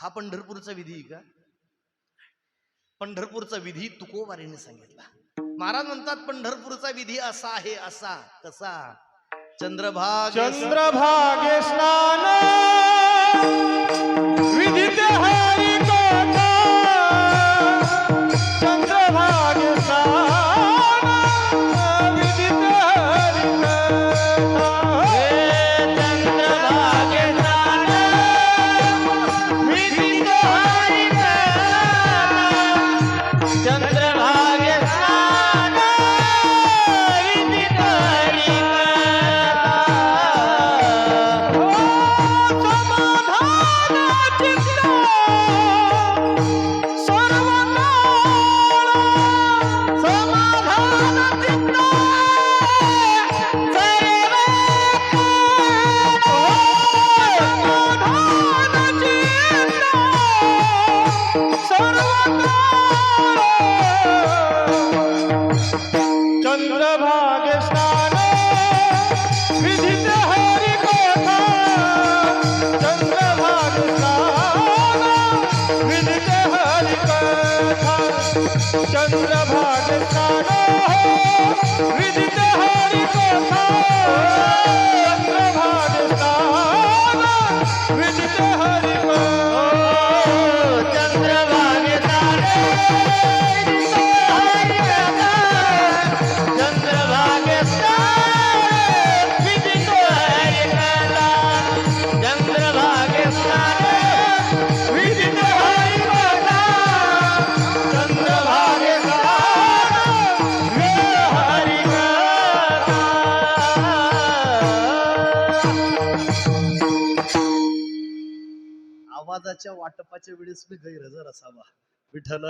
हा पंढरपूरचा विधी का? पंढरपूरचा विधी तुकोबारीने सांगितला. महाराज म्हणतात पंढरपूरचा विधी असा आहे असा कसा चंद्रभाग चंद्रभागे स्नान. विधी चंद्रभाग स्नान. कथा चंद्रभाग स्नान विधित हरि कथा चंद्रभाग स्नान विधित हरि चंद्रभाग चंद्रभाग विदित हरि कथा आवाजाच्या वाटपाच्या वेळेस मी गैरहजर असावा. विठ्ठल.